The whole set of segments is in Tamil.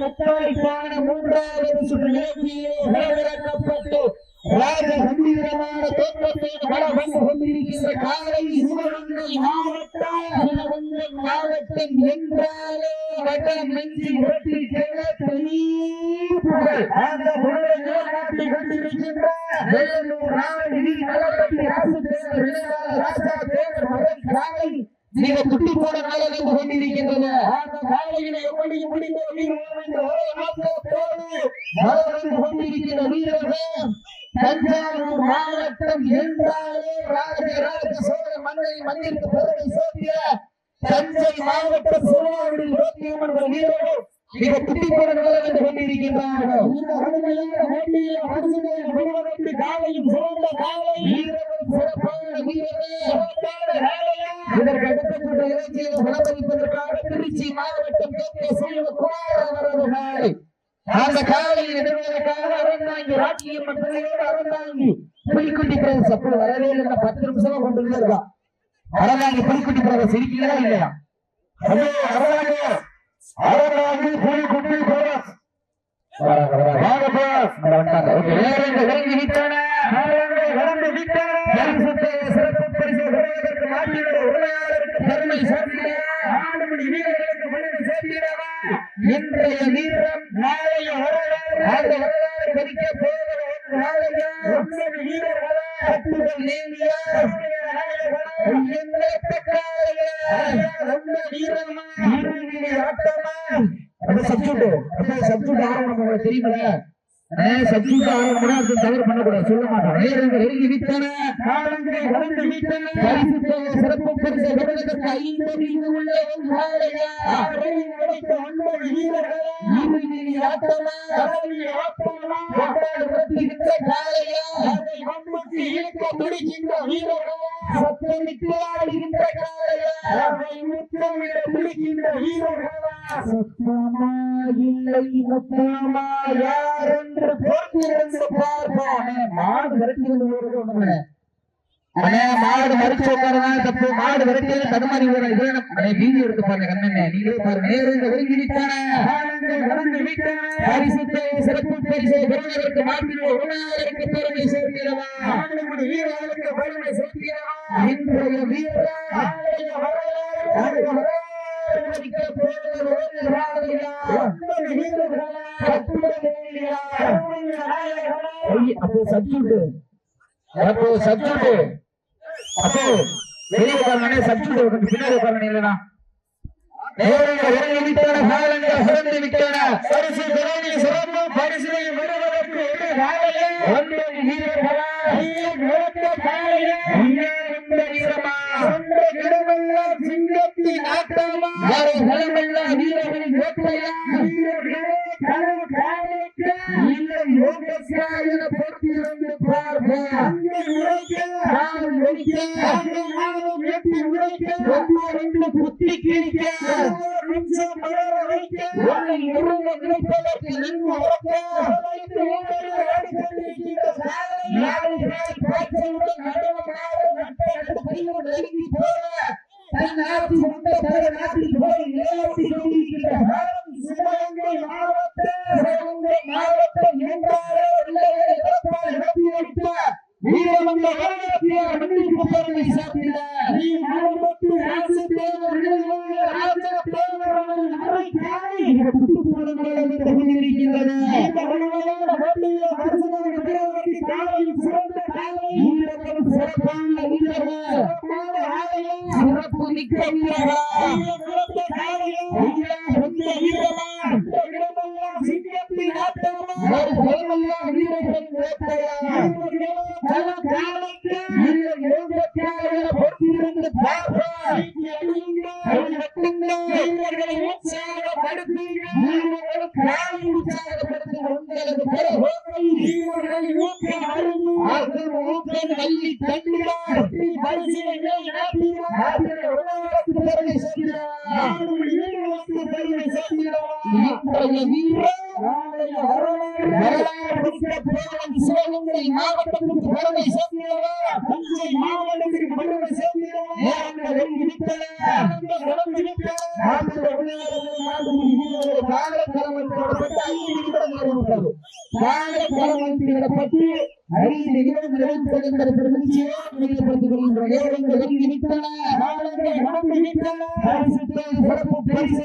முத்தாய்க்கான மூன்றாவது சுற்று நிகழ்ச்சியிலே வரவிறக்கப்பட்டு ராஜ கம்பீரமான தோற்றத்தை வளம் வந்து கொண்டிருக்கின்ற காலை சிவகங்கை மாவட்டம் மாவட்டம் என்றாலே வட நெஞ்சி வெட்டி செல்ல புகழ். அந்த புகழை நிலைநாட்டி கொண்டிருக்கின்ற வேலூர் ராவணி நலப்பட்டி ராசு தேவர் ராஜா தேவர் மகன் காலை மிக குட்டி போன நாளில் வந்து கொண்டிருக்கின்றன வீரர்கள் கொண்டிருக்கின்ற வீரர்கள் தஞ்சாவூர் மாவட்டம் என்றாலே ராஜராஜ சோழ மன்னரை மண்ணிற்கு பெருமை சேர்த்திய தஞ்சை மாவட்டம் சுழாவடி லோக்கியம்மன் ஒரு வீரர்கள் மிக குட்டிப்பட நிலவென்று கொண்டிருக்கின்றார்கள். இந்த கடுமையான போட்டியில் காலையும் சிறந்த காலை. சுற்று திருச்சி மாவட்டம் அந்த காலையில் எதிர்வதற்காக அறந்தாங்கி ராஜ்யம்மன் பிள்ளையோடு அறந்தாங்கி புலிக்குட்டி பிரதேசம் அப்படி வரவே இல்லை. பத்து நிமிஷமா கொண்டு இருக்கா அறந்தாங்கி புலிக்குட்டி பிரதேச இருக்கீங்களா இல்லையா? ஐயோ அறந்தாங்கி புலிக்குட்டி பிரதேசம் வராங்க, வராங்க. வாங்க இங்க வந்துட்டாங்க. நேரங்கள் விரைந்து விட்டன. பரிசுத்தை சிறப்பு பரிசு பெறுவதற்கு நாட்டினுடைய உரிமையாளருக்கு பெருமை சேர்த்திட, ஆடுபடி வீரர்களுக்கு பெருமை சேர்த்திடவா? இன்றைய வீரம் நாளைய வரலாறு அந்த வரலாறு படிக்க போகிற ஒரு நாளையா ஒன்பது வீரர்களா கட்டுதல் நேமியா எண்ணற்ற காளையா ரொம்ப வீரமா இறுதியிலே ஆட்டமா அப்ப சப்ஜூட் சப்ஜூட் ஆரம்பம் உங்களுக்கு தெரியுமில்ல சப்ஜூட் ஆரம்பம் அது தவறு பண்ணக்கூடாது. சொல்ல மாட்டோம். நேரங்கள் விட்டன காலங்களை கடந்து விட்டன சிறப்பு ஐந்து உள்ள சத்தமா இல்லை முத்தமா? பார்ப்போம். மாடு விரட்டி கொண்டு அண்ணே மாடு மறிச்சு உட்காரதான் தப்பு. மாடு விரட்டியது தடுமாறி வர இது அண்ணே வீடியோ எடுத்து பாருங்க கண்ணனே நீங்களே பாருங்க. நேரங்க ஒருங்கி பரிசுத்தை சிறப்பு பரிசை. பெறுவதற்கு மாட்டில் உரிமையாளருக்கு பெருமை சேர்க்கிறவா ஆளுமுடி வீரர்களுக்கு பெருமை சேர்க்கிறவா இன்றைய வீரரா. அப்போ அப்போ சப்ஜூட்டு அப்போ வெளியே உட்காரனே சப்ஜூட் கொஞ்சம் பின்னாடி உட்காரனே இல்லனா நேரங்கள் இறங்கி விட்டன காலங்கள் சிறந்து விட்டன. பரிசு சிறப்பு பரிசினை ஒரு சிவகங்கை மாவட்டம் என்றாலே உள்ளவரை இறப்பால் இறப்பி வைத்தார் வீரமங்க வரலாற்றியார் மண்ணிற்கு பெருமை சாப்பிட நீ மாவட்டத்து Thank you. மாவட்டத்திற்கு பெருமை சேர்ந்தீர்களா உங்கள் மாவட்டத்திற்கு பெருமை சேர்ந்தீர்களா ஐந்து நிகழ்வு நிறைவேற்றுவது என்ற பெருமகிழ்ச்சியோடு நினைவுபடுத்திக் கொள்கின்றன சிறப்பு பரிசு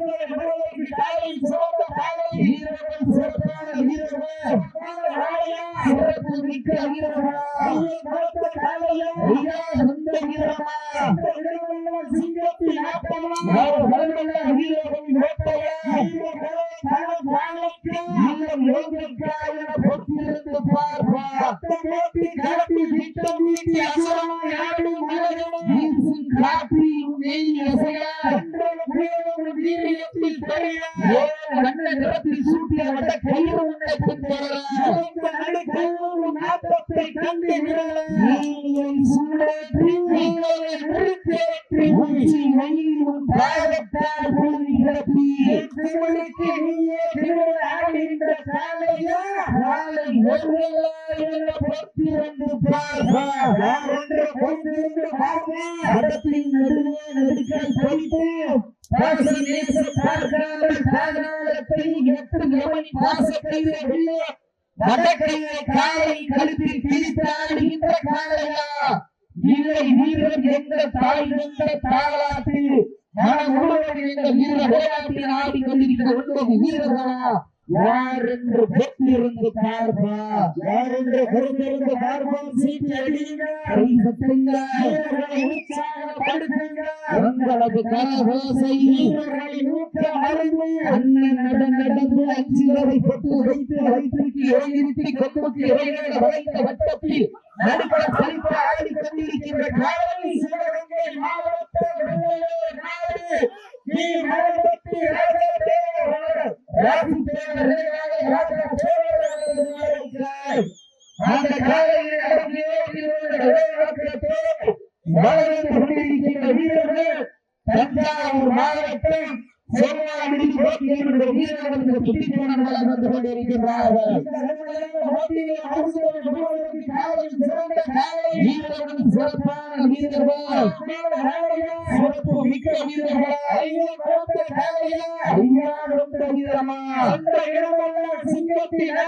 பாதத்தால் பூமி கிடப்பி திருமணிக்கு நீயே இல்லை வீரர் என்ற தாய் என்ற தாளாட்டு மன உருவாடி என்ற வீரர் விளையாட்டில் ஆடி கொண்டிருக்கிற ஒன்பது வீரர்களா? யாரென்று பொற்றிருந்து பார்ப்பா? யாரென்று பொறுத்திருந்து பார்ப்போம்? சீட்டு அடியுங்க. உங்களது கரகோசை அண்ணன் நட நடந்து அஞ்சுகளை பொட்டு வைத்து வைத்திருக்கு இறங்கிருத்தி கொக்குக்கு இறங்கிட வளைந்த வட்டத்தில் நடுக்கட பறித்த ஆடி கொண்டிருக்கின்ற காவலை சிவகங்கை மாவட்ட வெற்றிமாறன்கள் அமர்ந்து கொண்டிருக்கின்றார்கள் வீரர்களும் சிறப்பான வீரர்கள் சிறப்பு மிக்க வீரர்கள் வீரமா சிங்கத்தின்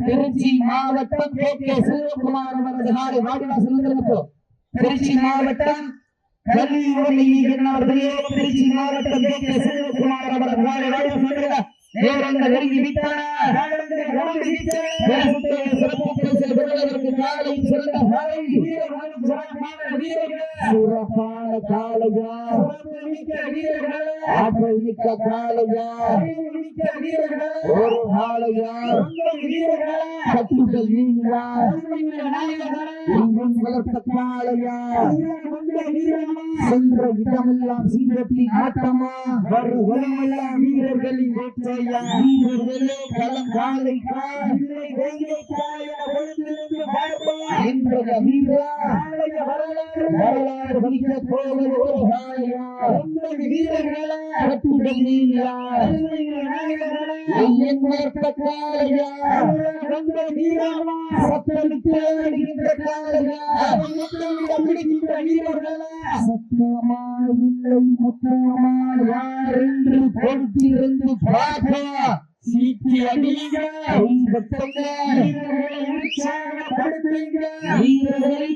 திருச்சி மாவட்டம் கே கே சிவகுமார் அவரது நாடு வாடிவாசல் திருச்சி மாவட்டம் கல்வி உடனே பெரிய திருச்சி மாவட்டம் செல்வகுமார் அவர்கள் நேரங்கள் நெருங்கி விட்டன சிறப்பான காலையா சென்ற இடமெல்லாம் சீரட்டி ஆட்டமா வரும் வீரர்களின் வரலாறு. வகிக்கிற கோவில் சத்தியமா இல்லை முத்தமா யார் என்று பொறுத்திருந்து பார்க்க சீட்டி அடிங்க உங்க உற்சாகப்படுத்துங்க வீரர்களை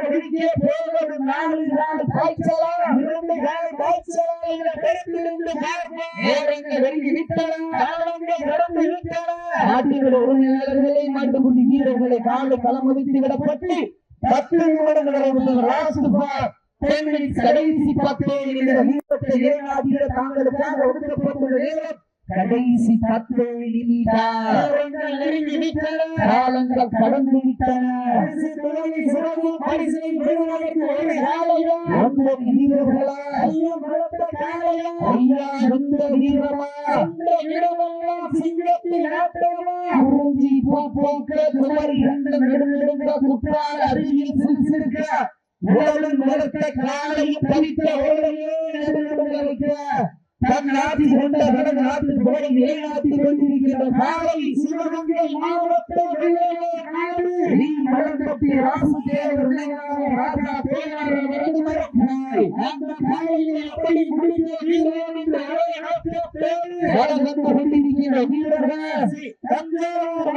ஒழுங்கிய போவது நாலு நாள் காய்ச்சலா இரண்டு கால காய்ச்சலா என்ற கருத்திலிருந்து பார்ப்போம். நேரங்கள் நெருங்கி விட்டன காலங்கள் கடந்து விட்டன நாட்டினுடைய உரிமையாளர்களை மாட்டுக்குட்டி வீரர்களை காலை களமதித்து விடப்பட்டு பத்து நிமிடங்கள் நடந்த லாஸ்ட் பார் கடைசி பத்து நிமிடம் வீரத்தை ஏனாதிர தாங்களுக்காக ஒதுக்கப்பட்டுள்ள நேரம் கடைசி பத்து காலங்கள் கடந்து விட்டன. உடலும் நிறத்த காலையும் தவித்த ஓடையே நெடுநெடுங்க வைக்க கொண்ட கடல் நாட்டு போரை நிலைநாட்டி சிவகங்கை மாவட்டம் நாடு நீ ராசுதேவர் ராஜா பேராளர் அந்த பேரு வளர்ந்து வீரர்கள் தஞ்சாவூர்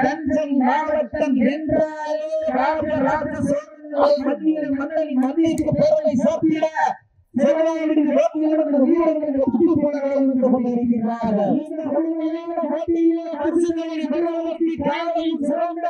தஞ்சை மாவட்டம் என்றாலே ராஜராஜ சோழனுடைய மத்தியில் மன்னனை சாப்பிட சிவகாமிக்கு வேட்டியில் சிறந்த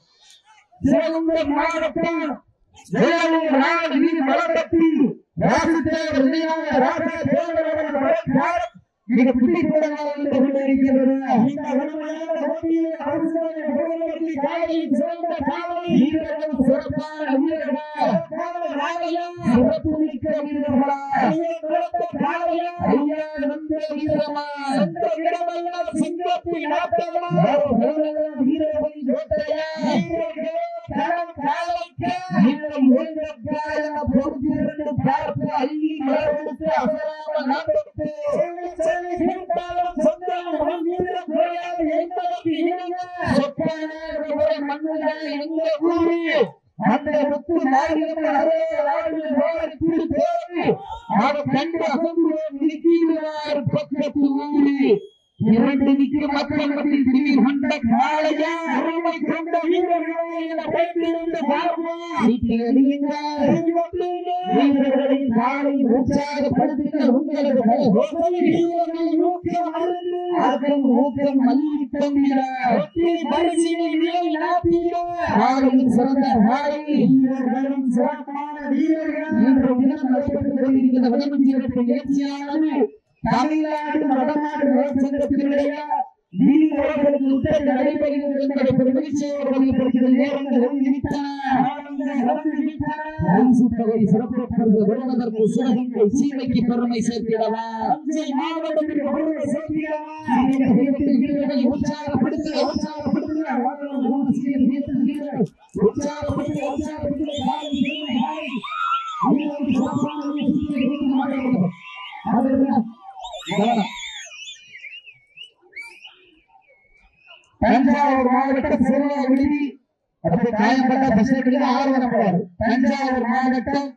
ரசித்தவன் மாவட்டம் ராஜா தேவரவர்கள் வழக்கார் மிக போடலாம் என்று கொண்டிருக்கிறது இந்த உண்மையான போட்டியிலே பரிசுகளை சிறந்த வீரர்கள் சிறப்பான வீரர்களா சிறப்பு மிக்க வீரர்களா? காலையா? அந்த முத்து நாயகன் அரே ராஜு போய் அதை கண்டு அசந்து நிற்கிறார் பக்கத்து ஊரில் இரண்டு நிற்கிற மக்கள் மத்தியில் திரும்பி கொண்ட காளையா? அருமை கொண்ட வீரர்களை இந்த வீரர்களின் காலை உற்சாகப்படுத்துகிற உங்களது வீரர்களின் ஊக்கம் அருந்து காலையில் சிறந்த காலை வீரர்களும் சிறப்பான வீரர்கள். இன்று தினம் நடைபெற்றுக் கொண்டிருக்கிற வடமஞ்சியத்தின் நிகழ்ச்சியானது தமிழ்நாடு வடநாடு சங்கத்தினுடைய வீரர்களுக்கு உத்தரவு நடைபெறுகிறது என்பதை நேரங்கள் சீமைக்கு பெருமை சேர்த்திடவா? மாவட்டத்திற்கு சேர்க்கிறவா வீரர்களை உற்சாகப்படுத்துக உற்சாகப்படுத்துக உற்சாகப்படுத்துக உற்சாகப்படுத்துக காலை பெருமை காலை வீரர்கள் சிறப்பான நிகழ்ச்சியை கொடுத்து மாட்டேங்கிறது அதற்கு கவனம் தஞ்சாவூர் மாவட்ட சிறுவா விடுதி அப்படி காயப்பட்ட பசங்களுக்கு ஆர்வம் தஞ்சாவூர் மாவட்டம்